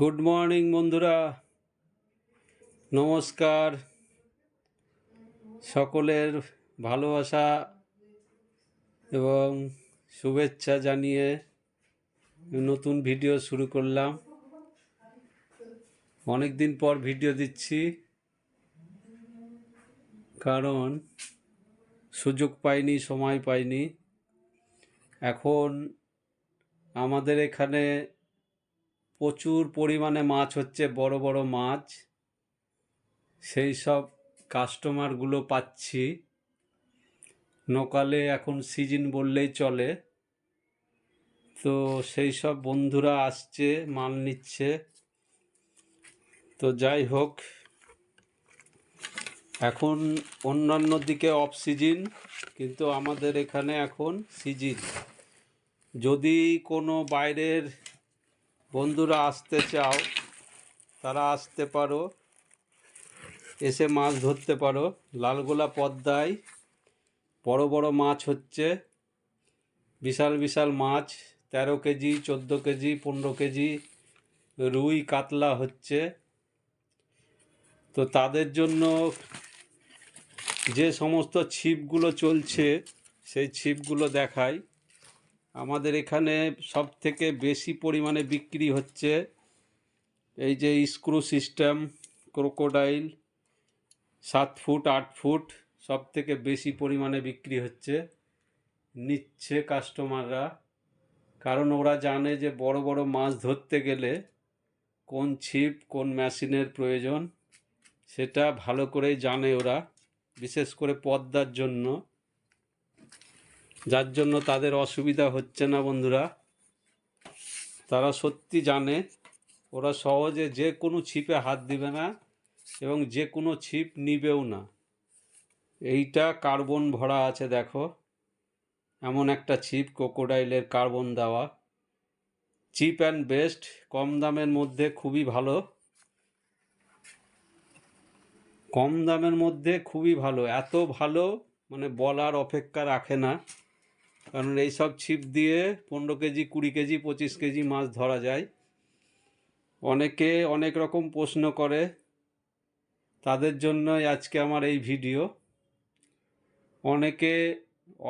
Good morning বন্ধুরা। নমস্কার। সকলের ভালোবাসা এবং শুভেচ্ছা জানিয়ে নতুন ভিডিও শুরু করলাম। অনেক দিন পর ভিডিও দিচ্ছি, কারণ সুযোগ পাইনি, সময় পাইনি। এখন আমাদের এখানে প্রচুর পরিমাণে মাছ হচ্ছে, বড় বড় মাছ। সেই সব কাস্টমারগুলো পাচ্ছি। নকালে এখন সিজন বললেই চলে। তো সেই সব বন্ধুরা আসছে, মাল নিচ্ছে। তো যাই হোক, এখন অন্যান্য দিকে অফ সিজন কিন্তু আমাদের এখানে এখন সিজন যদি কোনো বাইরের বন্ধুরা আসতে চাও, তারা আসতে পারো। এসে মাছ ধরতে পারো। লালগোলা পদ্মায় বড় বড় মাছ হচ্ছে। বিশাল বিশাল মাছ, তেরো কেজি, চোদ্দ কেজি, পনেরো কেজি রুই কাতলা হচ্ছে। তো তাদের জন্য যে সমস্ত ছিপগুলো চলছে, সেই ছিপগুলো দেখায় আমাদের এখানে সব থেকে বেশি পরিমাণে বিক্রি হচ্ছে এই যে স্ক্রু সিস্টেম, ক্রোকোডাইল, সাত ফুট, আট ফুট সব থেকে বেশি পরিমাণে বিক্রি হচ্ছে নিচ্ছে কাস্টমাররা। কারণ ওরা জানে যে বড় বড় মাছ ধরতে গেলে কোন ছিপ, কোন মেশিনের প্রয়োজন, সেটা ভালো করেই জানে ওরা, বিশেষ করে পদ্মার জন্য। যার জন্য তাদের অসুবিধা হচ্ছে না বন্ধুরা। তারা সত্যি জানে, ওরা সহজে যে কোনো ছিপে হাত দিবে না এবং যে কোনো ছিপ নিবেও না। এইটা কার্বন ভরা আছে, দেখো। এমন একটা ছিপ, ক্রোকোডাইলের কার্বন দেওয়া। চিপ অ্যান্ড বেস্ট, কম দামের মধ্যে খুবই ভালো। কম দামের মধ্যে খুবই ভালো। এত ভালো মানে বলার অপেক্ষা রাখে না। কারণ এইসব ছিপ দিয়ে পনেরো কেজি, কুড়ি কেজি, পঁচিশ কেজি মাছ ধরা যায়। অনেকে অনেক রকম প্রশ্ন করে। তাদের জন্যই আজকে আমার এই ভিডিও। অনেকে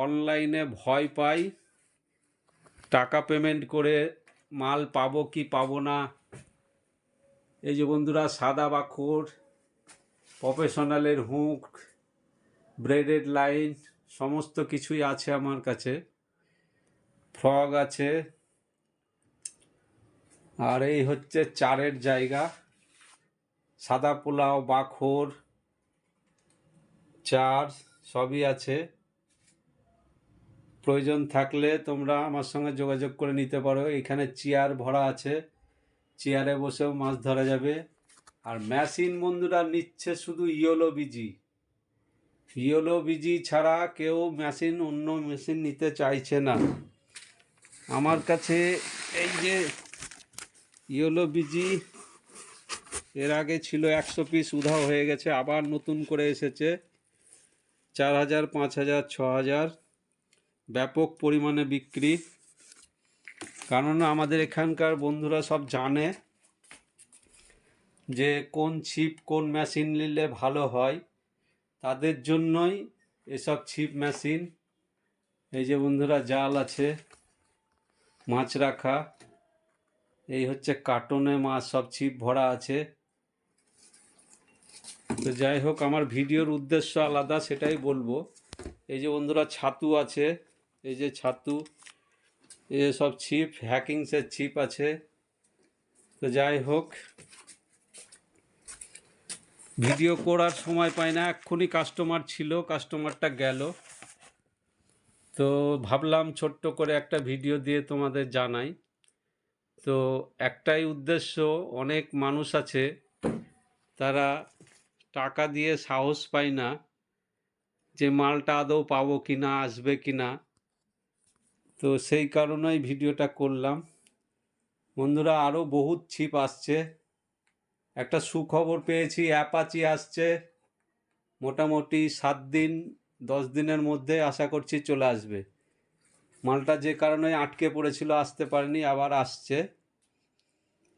অনলাইনে ভয় পায়, টাকা পেমেন্ট করে মাল পাবো কি পাবো না। এই যে বন্ধুরা, সাদা বাখুর প্রফেশনালের হুক ব্রেডেড লাইন সমস্ত কিছুই আছে আমার কাছে। ফ্রগ আছে। আর এই হচ্ছে চারের জায়গা। সাদা পোলাও, বাখর, চার, সবই আছে। প্রয়োজন থাকলে তোমরা আমার সঙ্গে যোগাযোগ করে নিতে পারো। এখানে চেয়ার ভরা আছে। চেয়ারে বসেও মাছ ধরা যাবে। আর মেশিন বন্ধুরা নিচ্ছে শুধু ইয়োলো বিজি। ইয়োলো বিজি ছাড়া কেউ মেশিন, অন্য মেশিন নিতে চাইছে না। আমার কাছে এই যে ইয়োলো বিজি, এর আগে ছিল একশো পিস, উধাও হয়ে গেছে, আবার নতুন করে এসেছে, চার হাজার, পাঁচ হাজার, ছ হাজার, ব্যাপক পরিমাণে বিক্রি। কারণ আমাদের এখানকার বন্ধুরা সব জানে যে কোন ছিপ কোন মেশিন নিলে ভালো হয়। তাদের জন্যই এসব ছিপ মেশিন। এই যে বন্ধুরা, জাল আছে, মাছ রাখা। এই হচ্ছে কার্টনে মাছ সব ছিপ ভরা আছে। তো যাই হোক, আমার ভিডিওর উদ্দেশ্য আলাদা, সেটাই বলব। এই যে বন্ধুরা, ছাতু আছে। এই যে ছাতু এই সব ছিপ, হ্যাকিংসের ছিপ আছে। তো যাই হোক ভিডিও করার সময় পাই না, এক্ষুনি কাস্টমার ছিল কাস্টমারটা গেল। তো ভাবলাম ছোট্ট করে একটা ভিডিও দিয়ে তোমাদের জানাই। তো একটাই উদ্দেশ্য, অনেক মানুষ আছে, তারা টাকা দিয়ে সাহস পায় না যে মালটা আদৌ পাবো কি না আসবে কি না তো সেই কারণেই ভিডিওটা করলাম। বন্ধুরা আরও বহুত ছিপ আসছে। একটা সুখবর পেয়েছি, অ্যাপাচি আসছে। মোটামুটি সাত দিন, দশ দিনের মধ্যে আশা করছি চলে আসবে। মালটা যে কারণে আটকে পড়েছিল, আসতে পারেনি, আবার আসছে।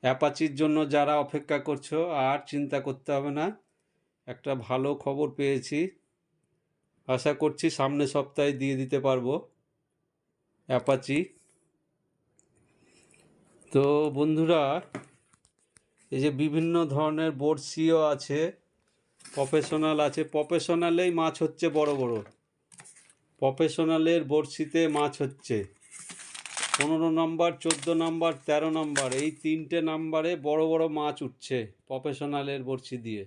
অ্যাপাচির জন্য যারা অপেক্ষা করছ, আর চিন্তা করতে হবে না। একটা ভালো খবর পেয়েছি। আশা করছি সামনে সপ্তাহে দিয়ে দিতে পারব অ্যাপাচি। তো বন্ধুরা এই যে বিভিন্ন ধরনের বড়শিও আছে প্রফেশনাল আছে। প্রফেশনালেই মাছ হচ্ছে বড় বড়। প্রফেশনালের বড়শিতে মাছ হচ্ছে। পনেরো নম্বর, চোদ্দ নম্বর, তেরো নম্বর, এই তিনটে নাম্বারে বড় বড় মাছ উঠছে প্রফেশনালের বড়শি দিয়ে।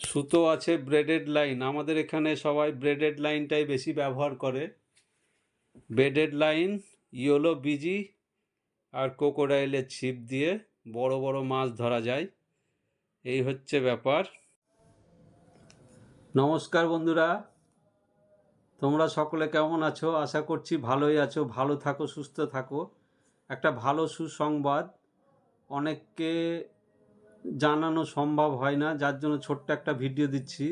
সুতো আছে ব্রেডেড লাইন আমাদের এখানে সবাই ব্রেডেড লাইনটাই বেশি ব্যবহার করে। ব্রেডেড লাইন ইয়োলো বিজি আর কোকোডাইলের ছিপ দিয়ে বড় বড় মাছ ধরা যায়। এই হচ্ছে ব্যাপার। নমস্কার বন্ধুরা। তোমরা সকলে কেমন আছো? আশা করছি ভালোই আছো। ভালো থাকো, সুস্থ থাকো। একটা ভালো সুসংবাদ অনেককে জানানো সম্ভব হয় না। যার জন্য ছোট্ট একটা ভিডিও দিচ্ছি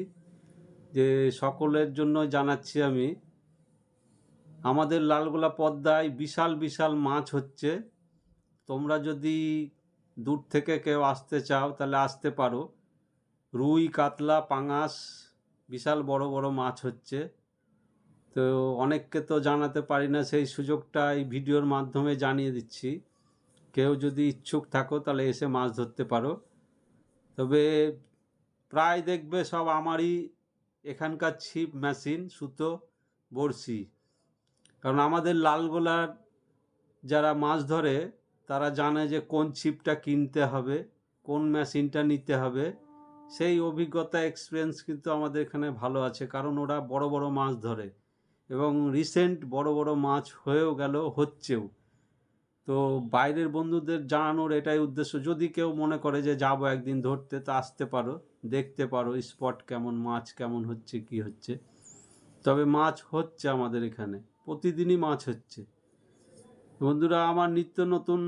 যে সকলের জন্য জানাচ্ছি আমি। আমাদের লালগোলা পদ্মায় বিশাল বিশাল মাছ হচ্ছে। তোমরা যদি দূর থেকে কেউ আসতে চাও, তাহলে আসতে পারো। রুই, কাতলা, পাঙাশ, বিশাল বড় বড় মাছ হচ্ছে। তো অনেককে তো জানাতে পারি না, সেই সুযোগটা এই ভিডিওর মাধ্যমে জানিয়ে দিচ্ছি। কেউ যদি ইচ্ছুক থাকো, তাহলে এসে মাছ ধরতে পারো। তবে প্রায় দেখবে সব আমারই এখানকার ছিপ, মেশিন, সুতো, বড়শি। কারণ আমাদের লালগোলার যারা মাছ ধরে তারা জানে যে কোন ছিপটা কিনতে হবে, কোন মেশিনটা নিতে হবে। সেই অভিজ্ঞতা এক্সপিরিয়েন্স কিন্তু আমাদের এখানে ভালো আছে, কারণ ওরা বড় বড় মাছ ধরে এবং রিসেন্ট বড় বড় মাছ হয়েও গেল, হচ্ছেও। তো বাইরের বন্ধুদের জানানোর এটাই উদ্দেশ্য, যদি কেউ মনে করে যে যাব একদিন ধরতে, তা আসতে পারো, দেখতে পারো স্পট কেমন, মাছ কেমন হচ্ছে, কি হচ্ছে। তবে মাছ হচ্ছে আমাদের এখানে, প্রতিদিনই মাছ হচ্ছে। বন্ধুরা, আমার নিত্য নতুন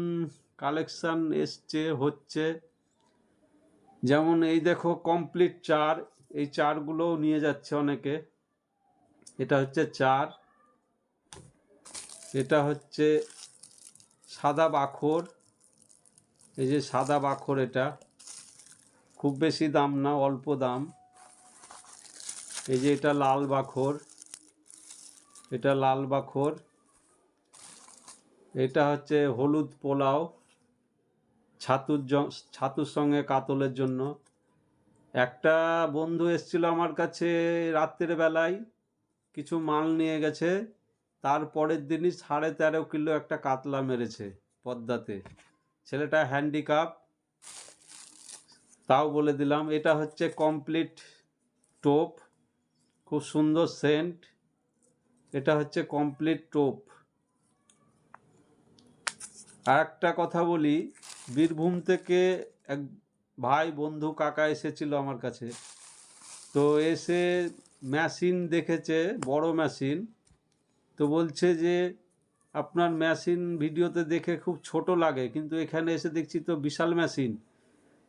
কালেকশান এসছে, হচ্ছে। যেমন এই দেখো কমপ্লিট চার। এই চারগুলোও নিয়ে যাচ্ছে অনেকে। এটা হচ্ছে চার। এটা হচ্ছে সাদা বাখর। এই যে সাদা বাখর এটা। খুব বেশি দাম না, অল্প দাম। এই যে এটা লাল বাখর। এটা লাল বাখর। এটা হচ্ছে হলুদ পোলাও, ছাতুর ছাতুর সঙ্গে কাতলের জন্য। একটা বন্ধু এসেছিল আমার কাছে রাত্রের বেলায়, কিছু মাল নিয়ে গেছে, তার পরের দিনই সাড়ে তেরো কিলো একটা কাতলা মেরেছে পদ্মাতে। ছেলেটা হ্যান্ডিক্যাপ তাও বলে দিলাম, এটা হচ্ছে কমপ্লিট টোপ, খুব সুন্দর সেন্ট এটা হচ্ছে কমপ্লিট টোপ। আর একটা কথা বলি, বীরভূম থেকে এক ভাই বন্ধু কাকা এসেছিল আমার কাছে। তো এসে মেশিন দেখেছে, বড় মেশিন তো বলছে যে, আপনার মেশিন ভিডিওতে দেখে খুব ছোট লাগে, কিন্তু এখানে এসে দেখছি তো বিশাল মেশিন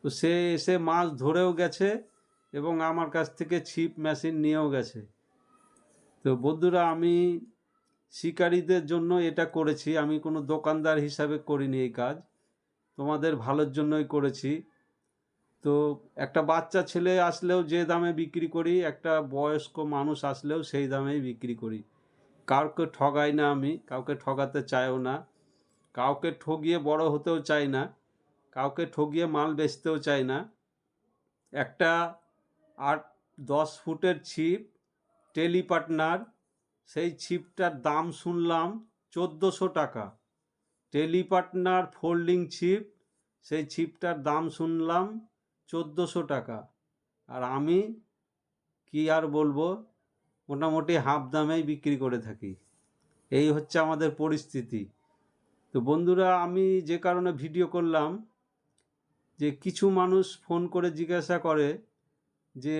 তো সে এসে মাছ ধরেও গেছে এবং আমার কাছ থেকে ছিপ মেশিন নিয়েও গেছে। তো বন্ধুরা, আমি শিকারীদের জন্য এটা করেছি। আমি কোনো দোকানদার হিসাবে করিনি এই কাজ। তোমাদের ভালোর জন্যই করেছি। তো একটা বাচ্চা ছেলে আসলেও যে দামে বিক্রি করি, একটা বয়স্ক মানুষ আসলেও সেই দামেই বিক্রি করি। কাউকে ঠগাই না আমি, কাউকে ঠগাতে চাইও না। কাউকে ঠগিয়ে বড় হতেও চাই না, কাউকে ঠগিয়ে মাল বেচতেও চাই না। একটা আট দশ ফুটের ছিপ, টেলি পার্টনার সেই ছিপটার দাম শুনলাম চোদ্দোশো টাকা। টেলি পার্টনার ফোল্ডিং ছিপ, সেই ছিপটার দাম শুনলাম চোদ্দোশো টাকা। আর আমি কি আর বলব, মোটামুটি হাফ দামেই বিক্রি করে থাকি। এই হচ্ছে আমাদের পরিস্থিতি। তো বন্ধুরা, আমি যে কারণে ভিডিও করলাম যে কিছু মানুষ ফোন করে জিজ্ঞাসা করে যে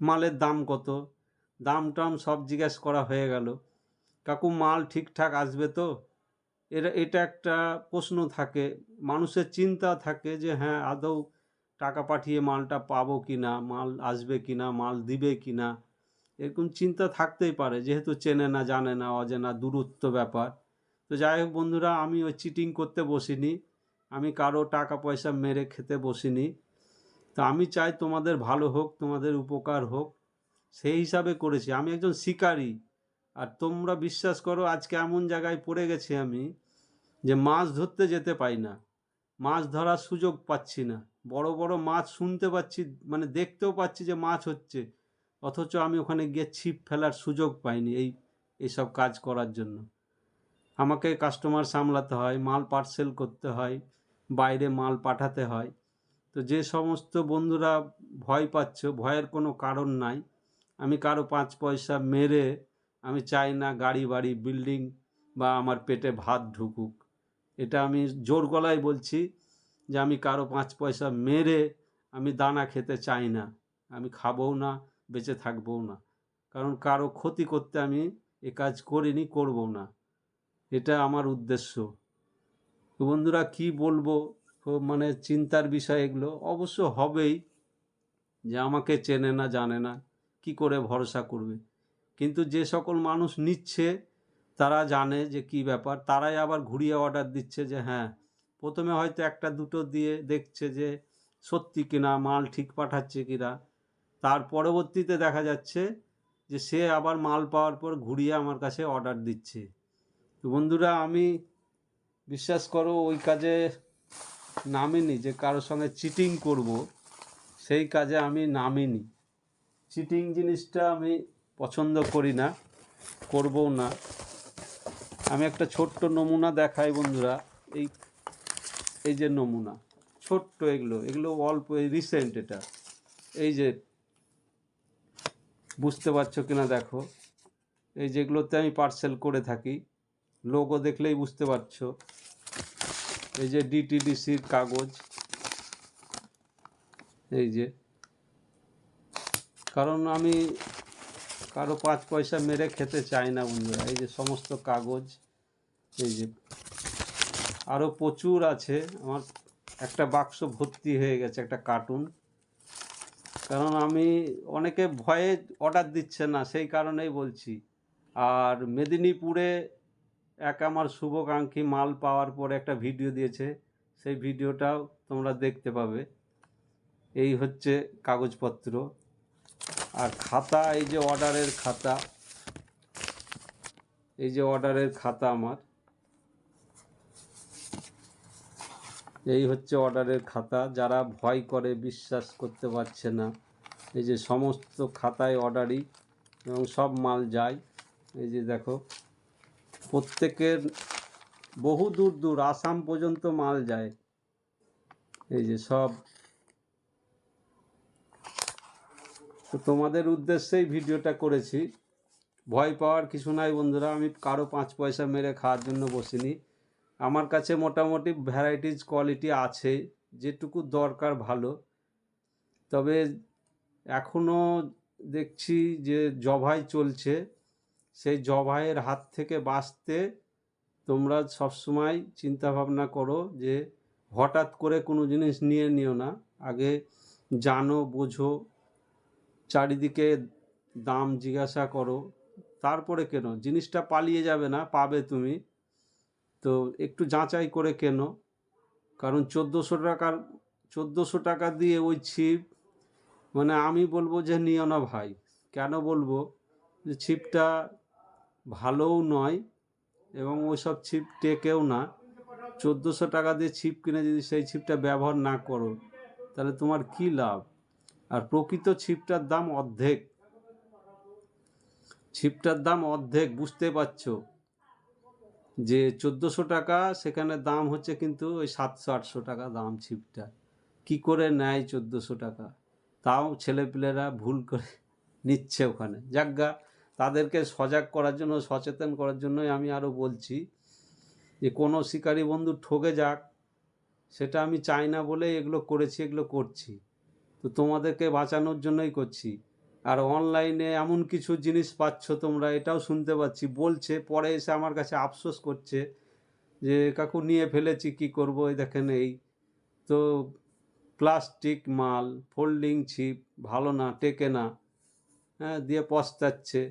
মালের দাম কত। দাম টাম সব জিজ্ঞেস করা হয়ে গেল। কাকু, মাল ঠিকঠাক আসবে তো? এটা এটা একটা প্রশ্ন থাকে। মানুষের চিন্তা থাকে যে হ্যাঁ আদৌ টাকা পাঠিয়ে মালটা পাবো কি না মাল আসবে কি না মাল দিবে কি না এরকম চিন্তা থাকতেই পারে। যেহেতু চেনে না, জানে না, অজেনা দূরত্ব ব্যাপার। তো যাই হোক বন্ধুরা, আমি ওই চিটিং করতে বসিনি। আমি কারও টাকা পয়সা মেরে খেতে বসিনি। তো আমি চাই তোমাদের ভালো হোক, তোমাদের উপকার হোক। সেই হিসাবে করেছি। আমি একজন শিকারী। আর তোমরা বিশ্বাস করো, আজকে এমন জায়গায় পড়ে গেছি আমি যে মাছ ধরতে যেতে পাই না। মাছ ধরার সুযোগ পাচ্ছি না। বড় বড় মাছ শুনতে পাচ্ছি মানে দেখতেও পাচ্ছি যে মাছ হচ্ছে। অথচ আমি ওখানে গিয়ে ছিপ ফেলার সুযোগ পাইনি এই, এইসব কাজ করার জন্য। আমাকে কাস্টমার সামলাতে হয়, মাল পার্সেল করতে হয়, বাইরে মাল পাঠাতে হয়। তো যে সমস্ত বন্ধুরা ভয় পাচ্ছ, ভয়ের কোনো কারণ নাই। আমি কারও পাঁচ পয়সা মেরে আমি চাই না গাড়ি, বাড়ি, বিল্ডিং বা আমার পেটে ভাত ঢুকুক। এটা আমি জোর গলায় বলছি যে আমি কারও পাঁচ পয়সা মেরে আমি দানা খেতে চাই না। আমি খাবও না, বেঁচে থাকবও না। কারণ কারও ক্ষতি করতে আমি এ কাজ করিনি, করব না। এটা আমার উদ্দেশ্য। তো বন্ধুরা, কি বলব? মানে চিন্তার বিষয় এগুলো অবশ্য হবেই। যে আমাকে চেনে না, জানে না। কি করে ভরসা করবে? কিন্তু যে সকল মানুষ নিচ্ছে, তারা জানে যে কি ব্যাপার। তারাই আবার ঘুরিয়ে অর্ডার দিচ্ছে যে হ্যাঁ প্রথমে হয়তো একটা দুটো দিয়ে দেখছে যে সত্যি কিনা, মাল ঠিক পাঠাচ্ছে কিনা। তার পরবর্তীতে দেখা যাচ্ছে যে সে আবার মাল পাওয়ার পর ঘুরিয়ে আমার কাছে অর্ডার দিচ্ছে। তো বন্ধুরা, আমি বিশ্বাস করো ওই কাজে নামিনি, যে কারোর সঙ্গে চিটিং করব, সেই কাজে আমি নামিনি। চিটিং জিনিসটা আমি পছন্দ করি না, করবও না। আমি একটা ছোট্ট নমুনা দেখাই বন্ধুরা, এই এই যে নমুনা, ছোট্ট এগুলো এগুলো অল্প রিসেন্ট এটা। এই যে, বুঝতে পারছ কিনা দেখো, এই যেগুলোতে আমি পার্সেল করে থাকি লোগো দেখলেই বুঝতে পারছ। এই যে ডিটিডিসির কাগজ, এই যে কারণ আমি কারও পাঁচ পয়সা মেরে খেতে চাই না বন্ধুরা। এই যে সমস্ত কাগজ, এই যে আরও প্রচুর আছে। আমার একটা বাক্স ভর্তি হয়ে গেছে, একটা কার্টুন। কারণ আমি অনেকে ভয়ে অর্ডার দিচ্ছে না, সেই কারণেই বলছি। আর মেদিনীপুরে এক আমার শুভকাঙ্ক্ষী মাল পাওয়ার পরে একটা ভিডিও দিয়েছে। সেই ভিডিওটাও তোমরা দেখতে পাবে। এই হচ্ছে কাগজপত্র। আর খাতা, এই যে অর্ডারের খাতা, এই যে অর্ডারের খাতা আমার। এই হচ্ছে অর্ডারের খাতা। যারা ভয় করে, বিশ্বাস করতে পারছে না, এই যে সমস্ত খাতায় অর্ডারই এবং সব মাল যায়। এই যে দেখো, প্রত্যেকের বহু দূর দূর, আসাম পর্যন্ত মাল যায়। এই যে সব তো তোমাদের উদ্দেশ্যেই ভিডিওটা করেছি। ভয় পাওয়ার কিছু নাই বন্ধুরা, আমি কারও পাঁচ পয়সা মেরে খাওয়ার জন্য বসিনি। আমার কাছে মোটামুটি ভ্যারাইটিস কোয়ালিটি আছে, যেটুকু দরকার ভালো। তবে এখনও দেখছি যে জবাই চলছে। সেই জবাইয়ের হাত থেকে বাঁচতে তোমরা সবসময় চিন্তা ভাবনা করো যে হঠাৎ করে কোনো জিনিস নিয়ে নিও না। আগে জানো, বোঝো চারিদিকে দাম জিজ্ঞাসা করো, তারপরে কেন? জিনিসটা পালিয়ে যাবে না, পাবে তুমি। তো একটু যাচাই করে কেনো। কারণ চোদ্দোশো টাকার, চোদ্দোশো টাকা দিয়ে ওই ছিপ মানে আমি বলব যে নিও না ভাই। কেন বলব? যে ছিপটা ভালোও নয় এবং ওই সব ছিপ টেকেও না। চোদ্দোশো টাকা দিয়ে ছিপ কিনে যদি সেই ছিপটা ব্যবহার না করো, তাহলে তোমার কী লাভ? আর প্রকৃত ছিপটার দাম অর্ধেক। ছিপটার দাম অর্ধেক, বুঝতে পারছ? যে চোদ্দোশো টাকা, সেখানে দাম হচ্ছে কিন্তু ওই সাতশো, আটশো টাকা দাম ছিপটা। কি করে নেয় চোদ্দোশো টাকা? তাও ছেলেপিলেরা ভুল করে নিচ্ছে ওখানে। যাজ্ঞা তাদেরকে সজাগ করার জন্য, সচেতন করার জন্যই আমি আরও বলছি যে, কোনো শিকারী বন্ধু ঠকে যাক, সেটা আমি চাই না বলেই এগুলো করেছি, এগুলো করছি। তো তোমাদেরকে বাঁচানোর জন্যই করছি। আর অনলাইনে এমন কিছু জিনিস পাচ্ছ তোমরা, এটাও শুনতে পাচ্ছি। বলছে, পরে এসে আমার কাছে আফসোস করছে যে, কাকু, নিয়ে ফেলেছি, কি করব? এই দেখেন এই। তো প্লাস্টিক মাল ফোল্ডিং ছিপ ভালো না, টেকে না হ্যাঁ দিয়ে পস্তাচ্ছে।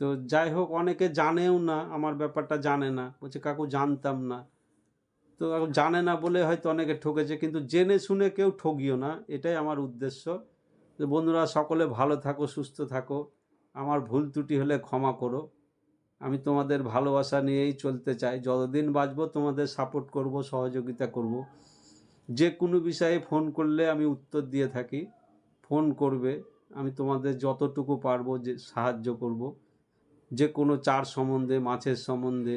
তো যাই হোক, অনেকে জানেও না, আমার ব্যাপারটা জানে না। বলছে, কাকু, জানতাম না। তো জানে না বলে হয়তো অনেকে ঠকেছে, কিন্তু জেনে শুনে কেউ ঠকিও না, এটাই আমার উদ্দেশ্য। তো বন্ধুরা, সকলে ভালো থাকো, সুস্থ থাকো। আমার ভুল ত্রুটি হলে ক্ষমা করো। আমি তোমাদের ভালোবাসা নিয়েই চলতে চাই। যতদিন বাঁচবো, তোমাদের সাপোর্ট করব, সহযোগিতা করব। যে কোনো বিষয়ে ফোন করলে আমি উত্তর দিয়ে থাকি। ফোন করবে, আমি তোমাদের যতটুকু পারব যে সাহায্য করব। যে কোনো চার সম্বন্ধে, মাছের সম্বন্ধে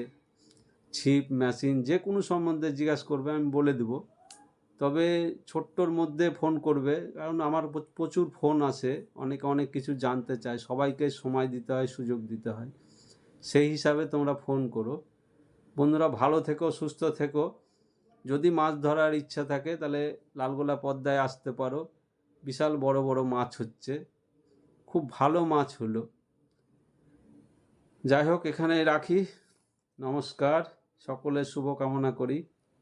ছিপ, মেশিন, যে কোনো সম্বন্ধে জিজ্ঞাসা করবে, আমি বলে দেব। তবে ছোট্টর মধ্যে ফোন করবে, কারণ আমার প্রচুর ফোন আসে অনেকে অনেক কিছু জানতে চায়, সবাইকে সময় দিতে হয়, সুযোগ দিতে হয়। সেই হিসাবে তোমরা ফোন করো। বন্ধুরা, ভালো থেকো, সুস্থ থেকো। যদি মাছ ধরার ইচ্ছা থাকে, তাহলে লালগোলা পদ্মায় আসতে পারো। বিশাল বড় বড় মাছ হচ্ছে। খুব ভালো মাছ হলো। যাই হোক এখানে রাখি। নমস্কার সকলের শুভকামনা করি।